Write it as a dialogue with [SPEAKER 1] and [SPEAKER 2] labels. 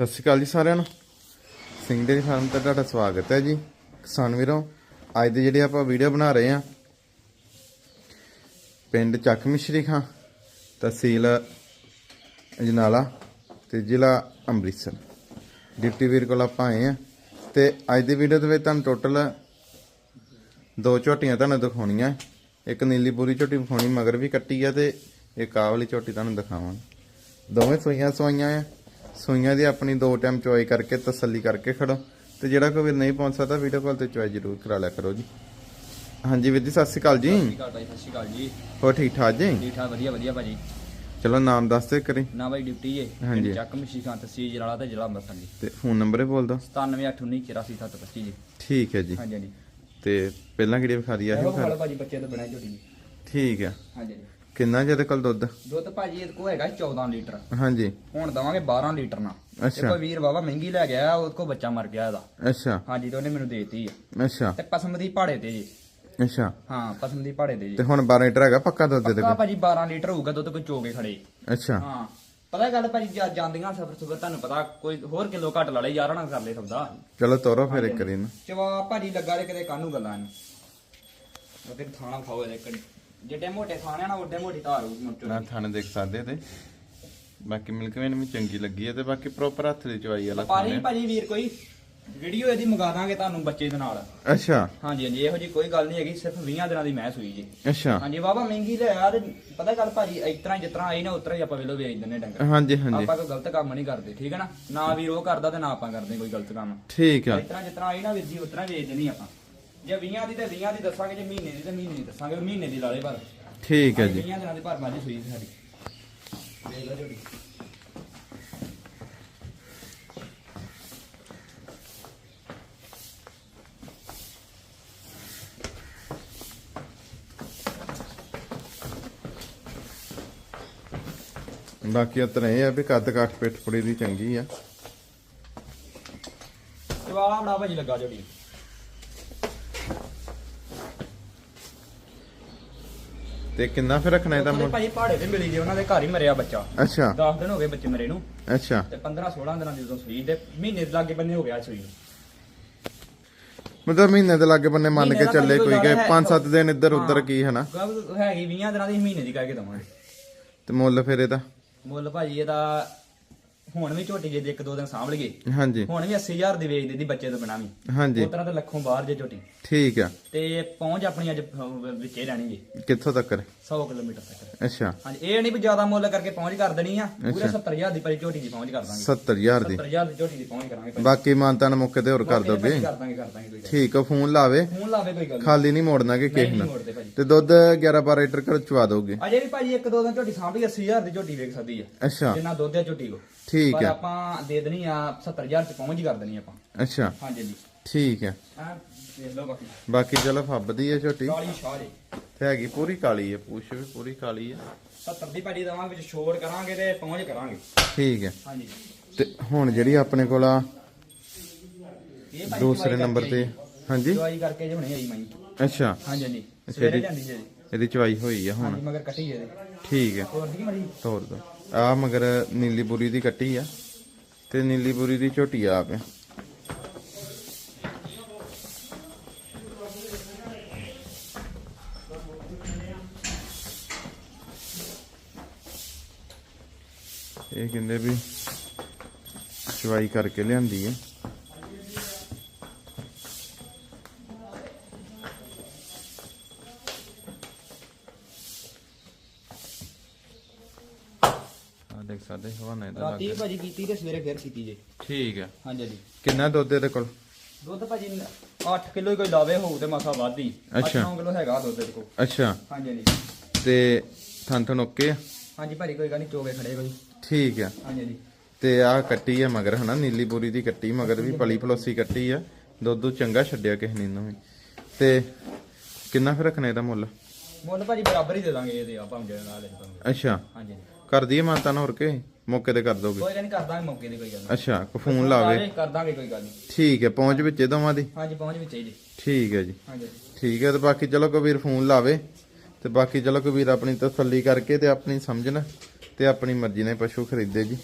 [SPEAKER 1] ਸਤਿ ਸ਼੍ਰੀ ਅਕਾਲ ਜੀ ਸਾਰਿਆਂ ਨੂੰ। ਸਿੰਘ ਡੇਰੀ ਫਾਰਮ ਤੇ ਤੁਹਾਡਾ ਸਵਾਗਤ ਹੈ ਜੀ। ਕਿਸਾਨ ਵੀਰੋ, ਅੱਜ ਦੀ ਜਿਹੜੀ ਆਪਾਂ ਵੀਡੀਓ ਬਣਾ ਰਹੇ ਹਾਂ, ਪਿੰਡ ਚੱਕ ਮਿਸ਼ਰੀ ਖਾਂ, ਤਹਿਸੀਲ ਅਜਨਾਲਾ ਤੇ ਜ਼ਿਲ੍ਹਾ ਅੰਮ੍ਰਿਤਸਰ। ਡਿਪਟੀ ਵੀਰ ਕੋਲ ਆਪਾਂ ਆਏ ਆ ਤੇ ਅੱਜ ਦੀ ਵੀਡੀਓ ਦੇ ਵਿੱਚ ਤੁਹਾਨੂੰ ਟੋਟਲ ਦੋ ਝੋਟੀਆਂ ਤੁਹਾਨੂੰ ਦਿਖਾਉਣੀਆਂ। ਇੱਕ ਨੀਲੀ ਪੂਰੀ ਝੋਟੀ ਵਿਖਾਉਣੀ, ਮਗਰ ਵੀ ਕੱਟੀ ਆ ਤੇ ਇੱਕ ਆ ਵਾਲੀ ਝੋਟੀ ਤੁਹਾਨੂੰ ਦਿਖਾਵਾਂ ਦੋਵੇਂ ਸੂਈਆਂ ਸਵਾਈਆਂ ਆ। ਸੂਈਆਂ ਦੀ ਆਪਣੀ ਦੋ ਟਾਈਮ ਚੋਈ ਕਰਕੇ ਤਸੱਲੀ ਕਰਕੇ ਖੜੋ। ਤੇ ਜਿਹੜਾ ਕੋਈ ਵੀਰ ਨਹੀਂ ਪਹੁੰਚ ਸਕਦਾ ਵੀਡੀਓ ਕਾਲ ਤੇ ਚੋਈ ਜ਼ਰੂਰ ਕਰਾ ਲਿਆ ਕਰੋ ਜੀ। ਹਾਂਜੀ ਵੀਰ ਜੀ ਸਤਿ ਸ਼੍ਰੀ ਅਕਾਲ ਜੀ।
[SPEAKER 2] ਸਤਿ ਸ਼੍ਰੀ ਅਕਾਲ ਜੀ।
[SPEAKER 1] ਹੋਰ ਠੀਕ ਠਾਕ ਜੀ?
[SPEAKER 2] ਠੀਕ ਠਾਕ ਵਧੀਆ ਵਧੀਆ ਭਾਜੀ।
[SPEAKER 1] ਚਲੋ ਨਾਮ ਦੱਸ ਦੇ ਕਰੀ
[SPEAKER 2] ਨਾ ਭਾਈ ਡਿਊਟੀ ਜੇ।
[SPEAKER 1] ਹਾਂਜੀ।
[SPEAKER 2] ਚੱਕ ਮਸ਼ੀ ਖਾਂ ਤਹਿਸੀਲ ਜਲਾਲਾ ਤੇ ਜ਼ਿਲ੍ਹਾ ਅੰਮ੍ਰਿਤਸਰ ਜੀ।
[SPEAKER 1] ਤੇ ਫੋਨ ਨੰਬਰ ਹੀ ਬੋਲ ਦੋ
[SPEAKER 2] 9781984725 ਜੀ।
[SPEAKER 1] ਠੀਕ ਹੈ ਜੀ।
[SPEAKER 2] ਹਾਂਜੀ ਹਾਂਜੀ।
[SPEAKER 1] ਤੇ ਪਹਿਲਾਂ ਕਿਹੜੀ ਵਿਖਾ ਰਹੀ ਆ
[SPEAKER 2] ਇਹੋ
[SPEAKER 1] ਇਹ
[SPEAKER 2] ਵਾਲਾ
[SPEAKER 1] ਵਿਖਾ
[SPEAKER 2] ਭਾਜੀ ਬੱਚੇ ਤੋਂ ਬਿਨਾਂ ਝੋਟੀ ਜੀ।
[SPEAKER 1] ਠੀਕ ਹੈ।
[SPEAKER 2] ਹਾਂਜੀ।
[SPEAKER 1] ਕਿੰਨਾ ਜਿਹਦੇ ਕੋਲ ਦੁੱਧ?
[SPEAKER 2] ਦੁੱਧ ਭਾਜੀ ਇਹਦੇ ਕੋ ਹੈਗਾ 14 ਲੀਟਰ।
[SPEAKER 1] ਹਾਂਜੀ।
[SPEAKER 2] ਹੁਣ ਦਵਾਂਗੇ 12 ਲੀਟਰ ਨਾ
[SPEAKER 1] ਅੱਛਾ।
[SPEAKER 2] ਕੋਈ ਵੀਰ ਬਾਬਾ ਮਹਿੰਗੀ ਲੈ ਗਿਆ ਉਹਦੇ ਕੋ ਬੱਚਾ ਮਰ ਗਿਆ ਇਹਦਾ।
[SPEAKER 1] ਅੱਛਾ।
[SPEAKER 2] ਹਾਂਜੀ ਤੇ ਉਹਨੇ ਮੈਨੂੰ ਦੇਤੀ ਆ।
[SPEAKER 1] ਅੱਛਾ।
[SPEAKER 2] ਤੇ ਪਸਮ ਦੀ ਪਹਾੜੇ ਤੇ ਜੀ।
[SPEAKER 1] ਅੱਛਾ।
[SPEAKER 2] ਹਾਂ ਪਸਮ ਦੀ ਪਹਾੜੇ ਤੇ ਜੀ।
[SPEAKER 1] ਤੇ ਹੁਣ 12 ਲੀਟਰ ਹੈਗਾ ਪੱਕਾ ਦੁੱਧ ਦੇ
[SPEAKER 2] ਪੱਕਾ ਭਾਜੀ 12 ਲੀਟਰ ਹੋਊਗਾ ਦੁੱਧ ਕੋਈ ਚੋਗੇ ਖੜੇ।
[SPEAKER 1] ਅੱਛਾ।
[SPEAKER 2] ਹਾਂ। ਪਤਾ ਗੱਲ ਭਾਜੀ ਜਾ- ਜਾਂਦੀਆਂ ਸਫਰ ਸੁਬਰ ਤੁਹਾਨੂੰ ਪਤਾ ਕੋਈ ਹੋਰ ਕਿਲੋ ਘੱਟ ਲਾ ਲੈ ਯਾਰਾਂ ਨਾਲ ਕਰ ਲੈ ਸੌਦਾ।
[SPEAKER 1] ਚਲੋ ਤੋਰੋ ਫਿਰ ਇੱਕ ਵਾਰੀ ਨਾ
[SPEAKER 2] ਚਵਾ ਭਾਜੀ ਲੱਗਾ ਰੇ ਕਿਤੇ ਕਾਨੂੰ ਗੱਲਾਂ ਨੇ। ਉਹਦੇ ਥਾਣਾ ਖਾਓ ਇਹਦੇ ਜਿੱਡੇ ਮੋਟੇ ਥਾਣੇ ਨਾ ਉੱਡੇ ਮੋਟੀ ਧਾਰ ਮੁੱਚੋ
[SPEAKER 1] ਨਾ ਥਾਣੇ ਦੇਖ ਸਕਦੇ ਤੇ। ਬਾਕੀ ਮਿਲਕਵੇਨ ਵੀ ਚੰਗੀ ਲੱਗੀ ਹੈ ਤੇ ਬਾਕੀ ਪ੍ਰੋਪਰ ਹੱਥ ਦੀ ਚਵਾਈ ਵਾਲਾ
[SPEAKER 2] ਪਾਰੀ
[SPEAKER 1] ਖਾਣੇ
[SPEAKER 2] ਭਾਜੀ ਵੀਰ ਕੋਈ ਵੀਡੀਓ ਇਹਦੀ ਮੰਗਾ ਦਾਂਗੇ ਤੁਹਾਨੂੰ ਬੱਚੇ ਦੇ ਨਾਲ।
[SPEAKER 1] ਅੱਛਾ।
[SPEAKER 2] ਹਾਂਜੀ ਹਾਂਜੀ ਇਹੋ ਜੀ ਕੋਈ ਗੱਲ ਨਹੀਂ ਹੈਗੀ ਸਿਰਫ 20 ਦਿਨਾਂ ਦੀ ਮੈਂ ਸੂਈ ਜੀ।
[SPEAKER 1] ਅੱਛਾ।
[SPEAKER 2] ਹਾਂਜੀ ਬਾਬਾ ਮਹਿੰਗੀ ਲੈ ਆ ਤੇ ਪਤਾ ਗੱਲ ਭਾਜੀ ਇਸ ਤਰ੍ਹਾਂ ਜਿਸ ਤਰ੍ਹਾਂ ਆਈ ਨਾ ਉਤਰਾ ਹੀ ਆਪਾਂ ਵੇਲੋ ਵੇਚ ਦਿੰਨੇ ਡੰਗਰ।
[SPEAKER 1] ਹਾਂਜੀ ਹਾਂਜੀ।
[SPEAKER 2] ਆਪਾਂ ਕੋਈ ਗਲਤ ਕੰਮ ਨਹੀਂ ਕਰਦੇ ਠੀਕ ਹੈ ਨਾ? ਨਾ ਵੀਰ ਉਹ ਕਰਦਾ ਤੇ ਨਾ ਆਪਾਂ ਕਰਦੇ ਕੋਈ ਗਲਤ ਕੰਮ।
[SPEAKER 1] ਠੀਕ ਆ।
[SPEAKER 2] ਇਸ ਤਰ੍ਹਾਂ ਜਿਸ ਤਰ੍ਹਾਂ ਆਈ ਨਾ ਵੀਰ ਜੀ ਉਤਰਾ ਵੇਚ ਦੇਣੀ ਆਪਾਂ। ਜੇ 20 ਦੀ ਤੇ 20 ਦੀ ਦੱਸਾਂਗੇ ਜੇ ਮਹੀਨੇ ਦੀ ਤੇ ਮਹੀਨੇ ਦੀ ਦੱਸਾਂਗੇ ਮਹੀਨੇ ਦੀ ਲਾਲੇ ਪਰ।
[SPEAKER 1] ਠੀਕ ਹੈ ਜੀ।
[SPEAKER 2] 20 ਦਿਨਾਂ ਦੀ ਭਰ ਸੂਈ ਸੀ ਸਾਡੀ। ਲਓ
[SPEAKER 1] ਬਾਕੀ ਉਤਰ ਇਹ ਆ ਵੀ ਕੱਦ ਕਾਠ ਪਿੱਠ ਪੁੜੀ ਦੀ ਚੰਗੀ ਆ।
[SPEAKER 2] ਜਵਾਬ ਬੜਾ ਭਾਜੀ ਲੱਗਾ ਝੋਟੀ
[SPEAKER 1] ਤੇ ਕਿੰਨਾ ਫਿਰ ਰੱਖਣਾ ਇਹਦਾ ਮੁੱਲ?
[SPEAKER 2] ਭਾਜੀ ਪਹਾੜੇ ਤੇ ਮਿਲੀ ਜੇ ਉਹਨਾਂ ਦੇ ਘਰ ਹੀ ਮਰਿਆ ਬੱਚਾ।
[SPEAKER 1] ਅੱਛਾ।
[SPEAKER 2] 10 ਦਿਨ ਹੋ ਗਏ ਬੱਚੇ ਮਰੇ ਨੂੰ।
[SPEAKER 1] ਅੱਛਾ।
[SPEAKER 2] ਤੇ 15 16 ਦਿਨਾਂ ਦੀ ਜਦੋਂ ਸੂਈ ਤੇ ਮਹੀਨੇ ਦੇ ਲਾਗੇ ਬੰਨੇ ਹੋ ਗਿਆ ਸੂਈ ਨੂੰ।
[SPEAKER 1] ਮਤਲਬ ਮਹੀਨੇ ਦੇ ਲਾਗੇ ਬੰਨੇ ਮੰਨ ਕੇ
[SPEAKER 2] ਦਾ
[SPEAKER 1] ਚੱਲੇ
[SPEAKER 2] ਕੋਈ
[SPEAKER 1] ਗਏ
[SPEAKER 2] ਜ਼ਿਆਦਾ ਹੈ।
[SPEAKER 1] 5-7 ਦਿਨ ਇੱਧਰ ਉੱਧਰ। ਕੀ ਹਨਾ
[SPEAKER 2] ਹੈਗੀ 20 ਦਿਨਾਂ ਦੀ ਮਹੀਨੇ ਦੀ ਕਰਕੇ ਦਵਾਂਗੇ।
[SPEAKER 1] ਤੇ ਮੁੱਲ ਫਿਰ ਇਹਦਾ?
[SPEAKER 2] ਮੁੱਲ ਭਾਜੀ ਇਹਦਾ ਹੁਣ ਵੀ ਝੋਟੀ ਜੇ ਦੇ ਇੱਕ ਦੋ ਦਿਨ ਸਾਂਭ ਲਈਏ
[SPEAKER 1] ਹਾਂਜੀ।
[SPEAKER 2] ਹੁਣ ਵੀ 80000 ਦੀ ਵੇਚ ਦਿੱਤੀ ਬੱਚੇ ਤੋਂ ਬਿਨਾਂ ਵੀ।
[SPEAKER 1] ਹਾਂਜੀ।
[SPEAKER 2] ਉਸ ਤਰ੍ਹਾਂ ਤੇ ਲੱਖੋਂ ਬਾਹਰ ਜੇ ਝੋਟੀ।
[SPEAKER 1] ਠੀਕ ਆ।
[SPEAKER 2] ਤੇ ਪਹੁੰਚ ਆਪਣੀ ਅੱਜ ਵਿੱਚੇ ਰਹਿਣੀ ਜੀ।
[SPEAKER 1] ਕਿੱਥੋਂ ਤੱਕ?
[SPEAKER 2] 100 ਕਿਲੋਮੀਟਰ ਤੱਕ।
[SPEAKER 1] ਅੱਛਾ।
[SPEAKER 2] ਹਾਂਜੀ ਇਹ ਨਹੀਂ ਵੀ ਜ਼ਿਆਦਾ ਮੁੱਲ ਕਰਕੇ ਪਹੁੰਚ ਕਰ ਦੇਣੀ ਆ ਪੂਰੇ 70000 ਦੀ ਪਰੀ ਝੋਟੀ ਦੀ ਪਹੁੰਚ ਕਰ ਦਾਂਗੇ।
[SPEAKER 1] 70000 ਦੀ।
[SPEAKER 2] 70000 ਦੀ ਝੋਟੀ ਦੀ ਪਹੁੰਚ ਕਰਾਂਗੇ।
[SPEAKER 1] ਬਾਕੀ ਮਾਨਤਾਨ ਮੌਕੇ ਤੇ ਹੋਰ ਕਰ ਦੋਗੇ?
[SPEAKER 2] ਕਰ ਦਾਂਗੇ ਕਰ
[SPEAKER 1] ਠੀਕ ਆ ਫੋਨ ਲਾਵੇ।
[SPEAKER 2] ਫੋਨ ਲਾਵੇ ਕੋਈ ਗੱਲ ਨੀ।
[SPEAKER 1] ਖਾਲੀ ਨਹੀਂ ਮੋੜਨਾ ਕਿ ਕਿਸੇ ਨਾਲ। ਤੇ ਦੁੱਧ 11-12 ਲੀਟਰ ਕਰ ਚਵਾ ਦੋਗੇ?
[SPEAKER 2] ਅਜੇ ਵੀ ਭਾਜੀ ਇੱਕ ਦੋ ਦਿਨ ਝੋਟੀ ਸਾਂਭੀ 80000 ਦੀ ਝੋਟੀ ਵੇਖ ਸਕਦੀ ਆ।
[SPEAKER 1] ਅੱਛਾ।
[SPEAKER 2] ਜਿੰਨਾ ਦੁੱਧ ਹੈ ਝੋਟੀ ਕੋ
[SPEAKER 1] ਠੀਕ
[SPEAKER 2] ਪਰ
[SPEAKER 1] ਹੈ।
[SPEAKER 2] ਆਪਾਂ ਦੇ ਦੇਣੀ ਆ 70000 ਚ ਪਹੁੰਚ ਕਰ ਦੇਣੀ ਆਪਾਂ।
[SPEAKER 1] ਅੱਛਾ।
[SPEAKER 2] ਹਾਂਜੀ ਜੀ।
[SPEAKER 1] ਠੀਕ ਹੈ।
[SPEAKER 2] ਆ ਦੇਖ ਲਓ ਬਾਕੀ।
[SPEAKER 1] ਬਾਕੀ ਚਲੋ ਫੱਬਦੀ ਹੈ ਝੋਟੀ
[SPEAKER 2] ਕਾਲੀ ਸ਼ਾਹ ਜੀ।
[SPEAKER 1] ਤੇ ਹੈਗੀ ਪੂਰੀ ਕਾਲੀ ਹੈ ਪੂਛ ਵੀ ਪੂਰੀ ਕਾਲੀ ਹੈ।
[SPEAKER 2] 70 ਦੀ ਭਾਜੀ ਦਵਾਂਗੇ ਵਿੱਚ ਛੋੜ ਕਰਾਂਗੇ ਤੇ ਪਹੁੰਚ ਕਰਾਂਗੇ।
[SPEAKER 1] ਠੀਕ ਹੈ।
[SPEAKER 2] ਹਾਂਜੀ।
[SPEAKER 1] ਤੇ ਹੁਣ ਜਿਹੜੀ ਆਪਣੇ ਕੋਲ ਆ
[SPEAKER 2] ਇਹ ਭਾਜੀ
[SPEAKER 1] ਦੂਸਰੇ
[SPEAKER 2] ਦਵਾਈ
[SPEAKER 1] ਨੰਬਰ
[SPEAKER 2] ਕਰਕੇ
[SPEAKER 1] ਤੇ। ਹਾਂਜੀ।
[SPEAKER 2] ਦਵਾਈ ਕਰਕੇ ਜੇ ਹੁਣੇ ਆਈ ਮਾਈ
[SPEAKER 1] ਅੱਛਾ।
[SPEAKER 2] ਹਾਂਜੀ ਹਾਂਜੀ। ਸਵੇਰੇ। ਜਾਂਦੀ ਜੀ ਇਹਦੀ।
[SPEAKER 1] ਇਹਦੀ ਚਵਾਈ ਹੋਈ ਆ ਹੁਣ।
[SPEAKER 2] ਹਾਂਜੀ ਮਗਰ ਕੱਟੀ ਜੇ ਇਹਦੇ।
[SPEAKER 1] ਠੀਕ ਹੈ।
[SPEAKER 2] ਹੋਰ ਠੀਕ ਮੜੀ।
[SPEAKER 1] ਤੋਰ ਦੋ। ਆ ਮਗਰ ਨੀਲੀ ਬੁਰੀ ਦੀ ਕੱਟੀ ਆ ਤੇ ਨੀਲੀ ਬੁਰੀ ਦੀ ਝੋਟੀ ਆ ਪਿਆ ਇਹ ਕਹਿੰਦੇ ਵੀ ਚਵਾਈ ਕਰਕੇ ਲਿਆਂਦੀ ਹੈ ਦੇਖ ਸਕਦੇ ਹਵਾਨੇ ਦਾ
[SPEAKER 2] ਰਾਤੀ
[SPEAKER 1] ਲੱਗ
[SPEAKER 2] ਭਾਜੀ ਕੀਤੀ ਤੇ ਸਵੇਰੇ ਫੇਰ ਕੀਤੀ ਜੇ।
[SPEAKER 1] ਠੀਕ ਹੈ।
[SPEAKER 2] ਹਾਂਜੀ
[SPEAKER 1] ਕਿੰਨਾ ਦੁੱਧ ਇਹਦੇ ਕੋਲ?
[SPEAKER 2] ਦੁੱਧ ਭਾਜੀ 8 ਕਿਲੋ ਹੀ ਕੋਈ ਲਾਵੇ ਹੋਊ ਤੇ ਮਸਾ ਵਾਧੀ
[SPEAKER 1] ਅੱਛਾ।
[SPEAKER 2] 9 ਕਿਲੋ ਹੈਗਾ ਦੁੱਧ ਦੇ ਕੋ
[SPEAKER 1] ਅੱਛਾ।
[SPEAKER 2] ਹਾਂਜੀ
[SPEAKER 1] ਤੇ ਥਣ ਥਣ ਓਕੇ ਆ?
[SPEAKER 2] ਹਾਂਜੀ ਭਾਜੀ ਕੋਈ ਗੱਲ ਨਹੀਂ ਚੋਗੇ ਖੜੇ ਕੋਈ।
[SPEAKER 1] ਠੀਕ ਆ।
[SPEAKER 2] ਹਾਂਜੀ
[SPEAKER 1] ਤੇ ਆ ਕੱਟੀ ਆ ਮਗਰ ਹਨਾ? ਨੀਲੀ ਬੋਰੀ ਦੀ ਕੱਟੀ ਮਗਰ ਵੀ ਪਲੀ ਪਲੋਸੀ ਕੱਟੀ ਆ। ਦੁੱਧ ਦੁੱਧ ਚੰਗਾ ਛੱਡਿਆ ਕਿਸੇ ਨੇ ਇਹਨੂੰ ਵੀ। ਤੇ ਕਿੰਨਾ ਫਿਰ ਰੱਖਣਾ ਇਹਦਾ ਮੁੱਲ?
[SPEAKER 2] ਮੁੱਲ ਭਾਜੀ ਬਰਾਬਰ ਹੀ ਦੇ ਦਾਂਗੇ ਇਹਦੇ ਆ ਜਿਹੜੇ ਨਾਲ ਲੈ ਪਾਉਂਗੇ
[SPEAKER 1] ਅੱਛਾ।
[SPEAKER 2] ਹਾਂਜੀ।
[SPEAKER 1] ਕਰ ਦਈਏ ਮਾਨਤਾ ਨਾ ਹੋਰ ਕੇ? ਮੌਕੇ ਤੇ ਕਰ ਦੋਗੇ?
[SPEAKER 2] ਕੋਈ ਗੱਲ ਨਹੀਂ ਕਰ ਦਾਂਗੇ ਮੌਕੇ ਦੀ ਕੋਈ ਗੱਲ ਨੀ।
[SPEAKER 1] ਅੱਛਾ ਕੋ ਫੋਨ ਲਾਵੇ
[SPEAKER 2] ਕਰ ਦਾਂਗੇ ਕੋਈ ਗੱਲ ਨਹੀਂ।
[SPEAKER 1] ਠੀਕ ਹੈ ਪਹੁੰਚ ਵਿੱਚ ਦੋਵਾਂ ਦੀ?
[SPEAKER 2] ਹਾਂਜੀ ਪਹੁੰਚ ਵਿੱਚ ਜੀ।
[SPEAKER 1] ਠੀਕ ਹੈ ਜੀ।
[SPEAKER 2] ਹਾਂਜੀ।
[SPEAKER 1] ਠੀਕ ਹੈ ਤੇ ਬਾਕੀ ਚਲੋ ਕਬੀਰ ਫੋਨ ਲਾਵੇ ਤੇ ਬਾਕੀ ਚਲੋ ਕਬੀਰ ਆਪਣੀ ਤਸੱਲੀ ਕਰਕੇ ਤੇ ਆਪਣੀ ਸਮਝਣ ਤੇ ਆਪਣੀ ਮਰਜ਼ੀ ਨਾਲ ਪਸ਼ੂ ਖਰੀਦੇ ਜੀ।